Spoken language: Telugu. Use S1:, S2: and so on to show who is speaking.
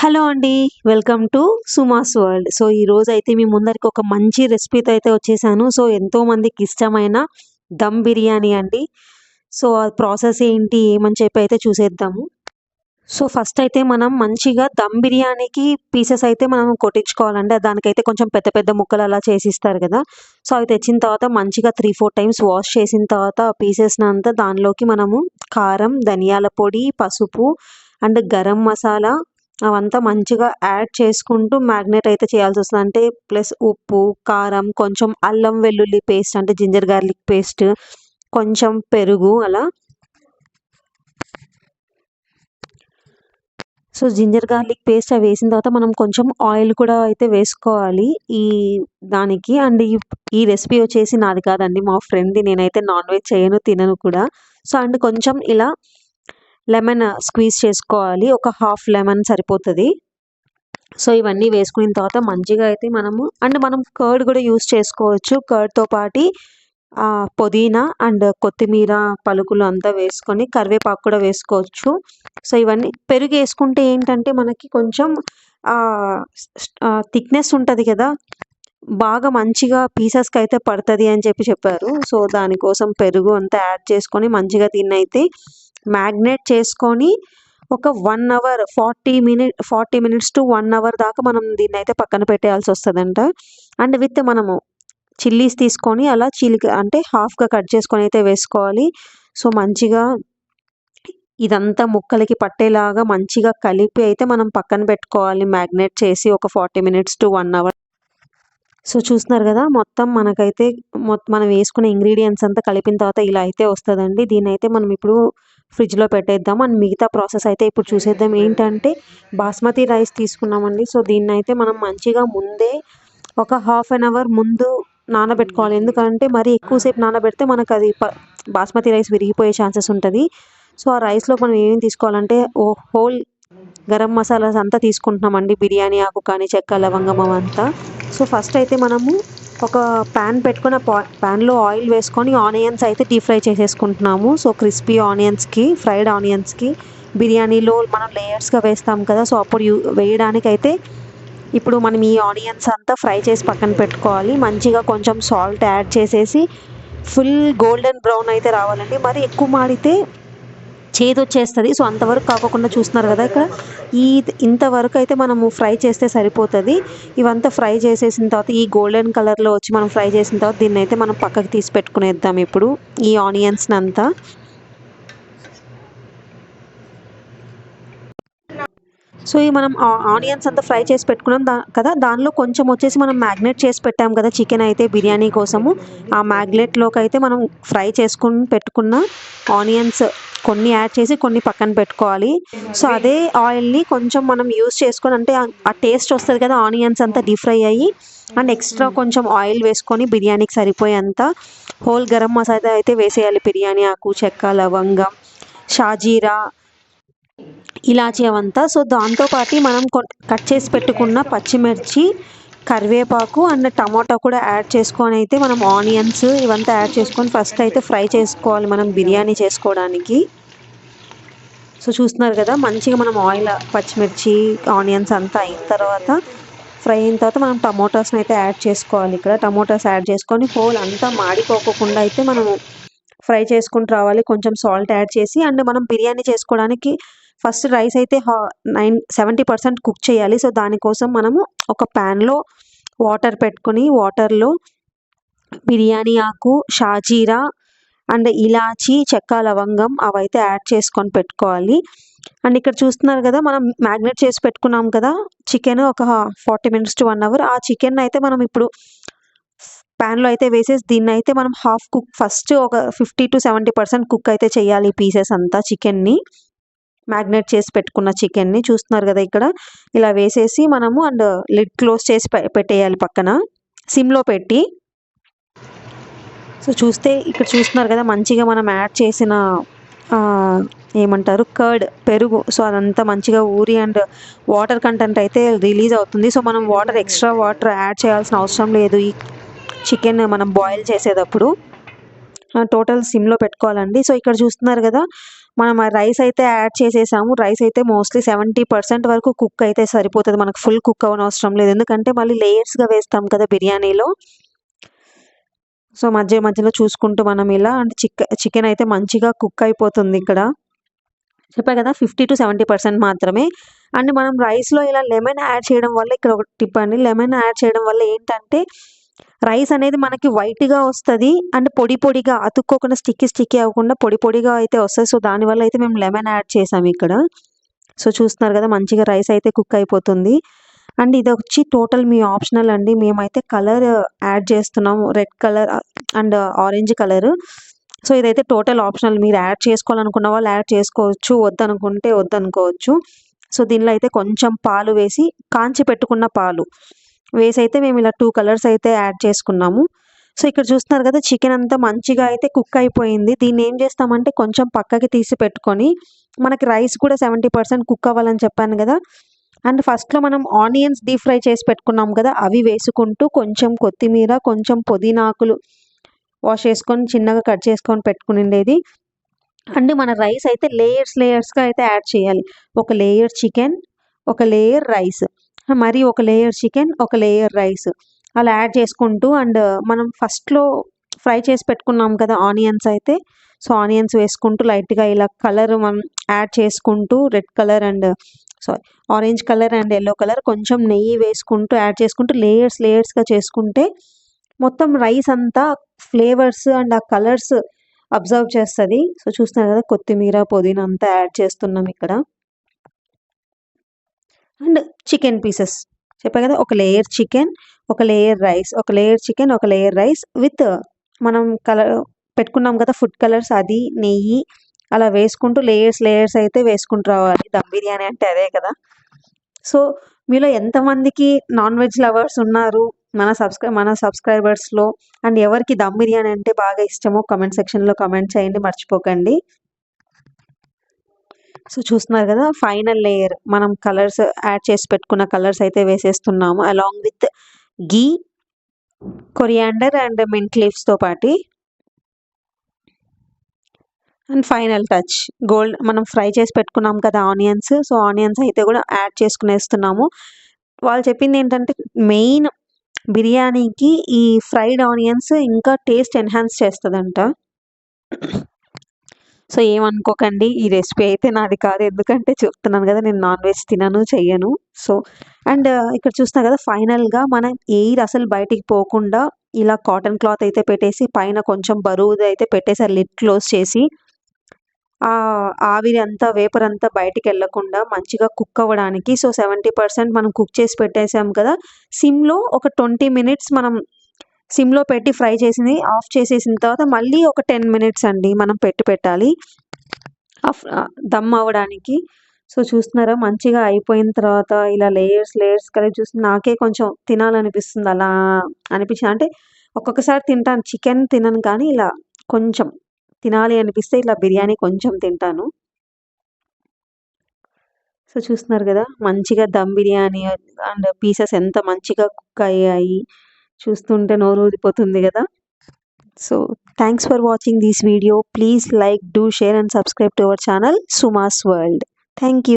S1: హలో అండి welcome to Suma's world. So ఈ రోజు అయితే మీ ముందరికి ఒక మంచి రెసిపీతో అయితే వచ్చేసాను. సో ఎంతో మందికి ఇష్టమైన దమ్ బిర్యానీ అండి. సో ఆ ప్రాసెస్ ఏంటి ఏమని చెప్పి అయితే చూసేద్దాము. సో ఫస్ట్ అయితే మనం మంచిగా దమ్ బిర్యానీకి పీసెస్ అయితే మనం కొట్టించుకోవాలండి. దానికైతే కొంచెం పెద్ద పెద్ద ముక్కలు అలా చేసి ఇస్తారు కదా. సో అవి తెచ్చిన తర్వాత మంచిగా త్రీ ఫోర్ టైమ్స్ వాష్ చేసిన తర్వాత ఆ పీసెస్ని అంతా దానిలోకి మనము కారం ధనియాల పొడి పసుపు అండ్ గరం మసాలా అవంతా మంచిగా యాడ్ చేసుకుంటూ మ్యాగ్నేట్ అయితే చేయాల్సి వస్తుంది. అంటే ప్లస్ ఉప్పు కారం కొంచెం అల్లం వెల్లుల్లి పేస్ట్ అంటే జింజర్ గార్లిక్ పేస్ట్ కొంచెం పెరుగు అలా. సో జింజర్ గార్లిక్ పేస్ట్ అవి వేసిన తర్వాత మనం కొంచెం ఆయిల్ కూడా అయితే వేసుకోవాలి ఈ దానికి. అండ్ ఈ ఈ రెసిపీ వచ్చేసి నాది కాదండి మా ఫ్రెండ్ది నేనైతే నాన్ వెజ్ చేయను తినను కూడా. సో అండ్ కొంచెం ఇలా లెమన్ స్క్వీజ్ చేసుకోవాలి. ఒక హాఫ్ లెమన్ సరిపోతుంది. సో ఇవన్నీ వేసుకున్న తర్వాత మంచిగా అయితే మనము అండ్ మనం కర్డ్ కూడా యూస్ చేసుకోవచ్చు. కర్డ్తో పాటు పుదీనా అండ్ కొత్తిమీర పలుకులు అంతా వేసుకొని కరివేపాకు కూడా వేసుకోవచ్చు. సో ఇవన్నీ పెరుగు వేసుకుంటే ఏంటంటే మనకి కొంచెం థిక్నెస్ ఉంటుంది కదా. బాగా మంచిగా పీసెస్కి అయితే పడుతుంది అని చెప్పి చెప్పారు. సో దానికోసం పెరుగు అంతా యాడ్ చేసుకొని మంచిగా తిన్నైతే అయితే మ్యాగ్నేట్ చేసుకొని ఒక one hour forty minute forty minutes to one hour దాకా మనం దీన్ని అయితే పక్కన పెట్టేయాల్సి వస్తుందంట. అండ్ విత్ మనము చిల్లీస్ తీసుకొని అలా చిలిక అంటే హాఫ్గా కట్ చేసుకొని అయితే వేసుకోవాలి. సో మంచిగా ఇదంతా ముక్కలకి పట్టేలాగా మంచిగా కలిపి అయితే మనం పక్కన పెట్టుకోవాలి. మ్యాగ్నేట్ చేసి ఒక forty minutes to one hour. So చూస్తున్నారు కదా మొత్తం మనకైతే మొత్తం మనం వేసుకునే ఇంగ్రీడియంట్స్ అంతా కలిపిన తర్వాత ఇలా అయితే వస్తుందండి. దీని అయితే మనం ఇప్పుడు ఫ్రిడ్జ్లో పెట్టేద్దాం అండ్ మిగతా ప్రాసెస్ అయితే ఇప్పుడు చూసేద్దాం. ఏంటంటే బాస్మతి రైస్ తీసుకున్నామండి. సో దీన్ని అయితే మనం మంచిగా ముందే ఒక హాఫ్ అన్ అవర్ ముందు నానబెట్టుకోవాలి. ఎందుకంటే మరి ఎక్కువసేపు నానబెడితే మనకు అది బాస్మతి రైస్ విరిగిపోయే ఛాన్సెస్ ఉంటుంది. సో ఆ రైస్లో మనం ఏమేమి తీసుకోవాలంటే ఓ హోల్ గరం మసాలాస్ అంతా తీసుకుంటున్నామండి. బిర్యానీ ఆకు కానీ చెక్క లవంగం అంతా సో ఫస్ట్ అయితే మనము ఒక ప్యాన్ పెట్టుకుని ఆ ప్యాన్లో ఆయిల్ వేసుకొని ఆనియన్స్ అయితే డీప్ ఫ్రై చేసేసుకుంటున్నాము. సో క్రిస్పీ ఆనియన్స్కి ఫ్రైడ్ ఆనియన్స్కి బిర్యానీలో మనం లేయర్స్గా వేస్తాం కదా సో అప్పుడు యూ వేయడానికైతే ఇప్పుడు మనం ఈ ఆనియన్స్ అంతా ఫ్రై చేసి పక్కన పెట్టుకోవాలి. మంచిగా కొంచెం సాల్ట్ యాడ్ చేసేసి ఫుల్ గోల్డెన్ బ్రౌన్ అయితే రావాలండి. మరి ఎక్కువ మాడితే చేదొచ్చేస్తుంది. సో అంతవరకు కాకుండా చూస్తున్నారు కదా ఇక్కడ. ఈ ఇంతవరకు అయితే మనము ఫ్రై చేస్తే సరిపోతుంది. ఇవంతా ఫ్రై చేసేసిన తర్వాత ఈ గోల్డెన్ కలర్లో వచ్చి మనం ఫ్రై చేసిన తర్వాత దీన్ని అయితే మనం పక్కకి తీసి పెట్టుకునేద్దాం ఇప్పుడు. ఈ ఆనియన్స్ని అంతా సో ఈ మనం ఆనియన్స్ అంతా ఫ్రై చేసి పెట్టుకున్నాం దా కదా? దానిలో కొంచెం వచ్చేసి మనం మ్యాగ్నెట్ చేసి పెట్టాం కదా చికెన్ అయితే బిర్యానీ కోసము. ఆ మ్యాగ్నెట్లోకి అయితే మనం ఫ్రై చేసుకుని పెట్టుకున్న ఆనియన్స్ కొన్ని యాడ్ చేసి కొన్ని పక్కన పెట్టుకోవాలి. సో అదే ఆయిల్ని కొంచెం మనం యూస్ చేసుకొని అంటే ఆ టేస్ట్ వస్తుంది కదా ఆనియన్స్ అంతా డీప్ ఫ్రై అయ్యి. అండ్ ఎక్స్ట్రా కొంచెం ఆయిల్ వేసుకొని బిర్యానీకి సరిపోయేంత హోల్ గరం మసాలా అయితే వేసేయాలి. బిర్యానీ ఆకు చెక్క లవంగం షాజీరా ఇలాచీ అవంతా సో దాంతోపాటు మనం కట్ చేసి పెట్టుకున్న పచ్చిమిర్చి కరివేపాకు అండ్ టమాటా కూడా యాడ్ చేసుకొని అయితే మనం ఆనియన్స్ ఇవంతా యాడ్ చేసుకొని ఫస్ట్ అయితే ఫ్రై చేసుకోవాలి మనం బిర్యానీ చేసుకోవడానికి. సో చూస్తున్నారు కదా మంచిగా మనం ఆయిల్ పచ్చిమిర్చి ఆనియన్స్ అంతా అయిన తర్వాత ఫ్రై అయిన తర్వాత మనం టమోటాస్ని అయితే యాడ్ చేసుకోవాలి ఇక్కడ. టమోటాస్ యాడ్ చేసుకొని హోల్ అంతా మాడిపోకుండా అయితే మనము ఫ్రై చేసుకుంటూ రావాలి. కొంచెం సాల్ట్ యాడ్ చేసి అండ్ మనం బిర్యానీ చేసుకోవడానికి ఫస్ట్ రైస్ అయితే నైన్ సెవెంటీ పర్సెంట్ కుక్ చేయాలి. సో దానికోసం మనము ఒక ప్యాన్లో వాటర్ పెట్టుకొని వాటర్లో బిర్యానీ ఆకు షాజీరా అండ్ ఇలాచి చెక్క లవంగం అవైతే యాడ్ చేసుకొని పెట్టుకోవాలి. అండ్ ఇక్కడ చూస్తున్నారు కదా మనం మ్యాగ్నేట్ చేసి పెట్టుకున్నాం కదా చికెన్ ఒక forty minutes to one hour. ఆ చికెన్ అయితే మనం ఇప్పుడు ప్యాన్లో అయితే వేసేసి దీన్ని అయితే మనం హాఫ్ కుక్ ఫస్ట్ ఒక fifty to seventy percent cook అయితే చేయాలి పీసెస్ అంతా చికెన్ని. మ్యాగ్నేట్ చేసి పెట్టుకున్న చికెన్ని చూస్తున్నారు కదా ఇక్కడ. ఇలా వేసేసి మనము అండ్ లిడ్ క్లోజ్ చేసి పెట్టేయాలి పక్కన. సిమ్లో పెట్టి. సో చూస్తే ఇక్కడ చూస్తున్నారు కదా మంచిగా మనం యాడ్ చేసిన ఏమంటారు? కర్డ్ పెరుగు. సో అదంతా మంచిగా ఊరి అండ్ వాటర్ కంటెంట్ అయితే రిలీజ్ అవుతుంది. సో మనం వాటర్ ఎక్స్ట్రా వాటర్ యాడ్ చేయాల్సిన అవసరం లేదు ఈ చికెన్ మనం బాయిల్ చేసేటప్పుడు. టోటల్ సిమ్లో పెట్టుకోవాలండి. సో ఇక్కడ చూస్తున్నారు కదా మనం ఆ రైస్ అయితే యాడ్ చేసేసాము. రైస్ అయితే మోస్ట్లీ సెవెంటీ పర్సెంట్ వరకు కుక్ అయితే సరిపోతుంది. మనకు ఫుల్ కుక్ అవ్వనవసరం అవసరం లేదు. ఎందుకంటే మళ్ళీ లేయర్స్గా వేస్తాం కదా బిర్యానీలో. సో మధ్య మధ్యలో చూసుకుంటూ మనం ఇలా అంటే చిక్ చికెన్ అయితే మంచిగా కుక్ అయిపోతుంది ఇక్కడ. చెప్పా కదా ఫిఫ్టీ టు సెవెంటీ పర్సెంట్ మాత్రమే. అండ్ మనం రైస్లో ఇలా లెమన్ యాడ్ చేయడం వల్ల ఇక్కడ ఒక టిప్ అండి. లెమన్ యాడ్ చేయడం వల్ల ఏంటంటే రైస్ అనేది మనకి వైట్గా వస్తుంది అండ్ పొడి పొడిగా అతుక్కోకుండా స్టిక్కీ స్టిక్కీ అవ్వకుండా పొడి పొడిగా అయితే వస్తుంది. సో దానివల్ల అయితే మేము లెమన్ యాడ్ చేసాము ఇక్కడ. సో చూస్తున్నారు కదా మంచిగా రైస్ అయితే కుక్ అయిపోతుంది. అండ్ ఇది వచ్చి టోటల్ మీ ఆప్షనల్ అండి. మేమైతే కలర్ యాడ్ చేస్తున్నాము red colour and orange colour. So ఇదైతే టోటల్ ఆప్షనల్. మీరు యాడ్ చేసుకోవాలనుకున్న వాళ్ళు యాడ్ చేసుకోవచ్చు. వద్దనుకుంటే వద్దనుకోవచ్చు. సో దీనిలో అయితే కొంచెం పాలు వేసి కాంచి పెట్టుకున్న పాలు. వేసి అయితే మేము ఇలా టూ కలర్స్ అయితే యాడ్ చేసుకున్నాము. సో ఇక్కడ చూస్తున్నారు కదా చికెన్ అంతా మంచిగా అయితే కుక్ అయిపోయింది. దీన్ని ఏం చేస్తామంటే కొంచెం పక్కకి తీసి పెట్టుకొని మనకి రైస్ కూడా సెవెంటీ పర్సెంట్ కుక్ అవ్వాలని చెప్పాను కదా. అండ్ ఫస్ట్లో మనం ఆనియన్స్ డీప్ ఫ్రై చేసి పెట్టుకున్నాం కదా అవి వేసుకుంటూ కొంచెం కొత్తిమీర కొంచెం పుదీనాకులు వాష్ చేసుకొని చిన్నగా కట్ చేసుకొని పెట్టుకునిండేది. అండ్ మన రైస్ అయితే లేయర్స్ లేయర్స్గా అయితే యాడ్ చేయాలి. ఒక లేయర్ చికెన్ ఒక లేయర్ రైస్ మరి ఒక లేయర్ చికెన్ ఒక లేయర్ రైస్ అలా యాడ్ చేసుకుంటూ అండ్ మనం ఫస్ట్లో ఫ్రై చేసి పెట్టుకున్నాం కదా ఆనియన్స్ అయితే. సో ఆనియన్స్ వేసుకుంటూ లైట్గా ఇలా కలర్ మనం యాడ్ చేసుకుంటూ red colour and sorry orange colour and yellow colour కొంచెం నెయ్యి వేసుకుంటూ యాడ్ చేసుకుంటూ లేయర్స్ లేయర్స్గా చేసుకుంటే మొత్తం రైస్ అంతా ఫ్లేవర్స్ అండ్ ఆ కలర్స్ అబ్జర్వ్ చేస్తుంది. సో చూస్తున్నారు కదా కొత్తిమీర పుదీనా అంతా యాడ్ చేస్తున్నాం ఇక్కడ. And chicken pieces. చెప్పా కదా ఒక లేయర్ చికెన్ ఒక లేయర్ రైస్ ఒక లేయర్ చికెన్ ఒక లేయర్ రైస్ విత్ మనం కలర్ పెట్టుకున్నాం కదా ఫుడ్ కలర్స్ అది నెయ్యి అలా వేసుకుంటూ లేయర్స్ లేయర్స్ అయితే వేసుకుంటూ రావాలి. దమ్ బిర్యానీ అంటే అదే కదా. సో మీలో ఎంతమందికి నాన్ వెజ్ లవర్స్ ఉన్నారు? మన సబ్స్క్రై మన సబ్స్క్రైబర్స్లో. అండ్ ఎవరికి దమ్ బిర్యానీ అంటే బాగా ఇష్టమో కమెంట్ సెక్షన్లో కమెంట్ చేయండి మర్చిపోకండి. సో చూస్తున్నారు కదా ఫైనల్ లేయర్ మనం కలర్స్ యాడ్ చేసి పెట్టుకున్న కలర్స్ అయితే వేసేస్తున్నాము. Along with ghee coriander and mint లీవ్స్తో పాటి. అండ్ ఫైనల్ టచ్ గోల్డ్ మనం ఫ్రై చేసి పెట్టుకున్నాం కదా ఆనియన్స్ సో ఆనియన్స్ అయితే కూడా యాడ్ చేసుకునేస్తున్నాము. వాళ్ళు చెప్పింది ఏంటంటే మెయిన్ బిర్యానీకి ఈ ఫ్రైడ్ ఆనియన్స్ ఇంకా టేస్ట్ ఎన్హాన్స్ చేస్తుందంట. సో ఏమనుకోకండి ఈ రెసిపీ అయితే నాది కాదు. ఎందుకంటే చెప్తున్నాను కదా నేను నాన్ వెజ్ తినను చెయ్యను. సో అండ్ ఇక్కడ చూస్తున్నా కదా ఫైనల్గా మనం ఎయిర్ అసలు బయటికి పోకుండా ఇలా కాటన్ క్లాత్ అయితే పెట్టేసి పైన కొంచెం బరువుది అయితే పెట్టేసి లిడ్ క్లోజ్ చేసి ఆవిరి అంతా వేపర్ అంతా బయటికి వెళ్ళకుండా మంచిగా కుక్ అవ్వడానికి. సో సెవెంటీ పర్సెంట్ మనం కుక్ చేసి పెట్టేసాం కదా సిమ్లో ఒక ట్వంటీ మినిట్స్ మనం సిమ్లో పెట్టి ఫ్రై చేసింది ఆఫ్ చేసేసిన తర్వాత మళ్ళీ ఒక టెన్ మినిట్స్ అండి మనం పెట్టి పెట్టాలి. దమ్ అవ్వడానికి. సో చూస్తున్నారా మంచిగా అయిపోయిన తర్వాత ఇలా లేయర్స్ లేయర్స్ కలిపి చూసి నాకే కొంచెం తినాలనిపిస్తుంది అలా అనిపించింది. అంటే ఒక్కొక్కసారి తింటాను చికెన్ తినను కానీ ఇలా కొంచెం తినాలి అనిపిస్తే ఇలా బిర్యానీ కొంచెం తింటాను. సో చూస్తున్నారు కదా మంచిగా దమ్ బిర్యానీ అండ్ పీసెస్ ఎంత మంచిగా కుక్ అయ్యాయి. చూస్తుంటే నోరు ఊరిపోతుంది కదా. So thanks for watching this video please like do share and subscribe to our channel సుమాస్ world thank you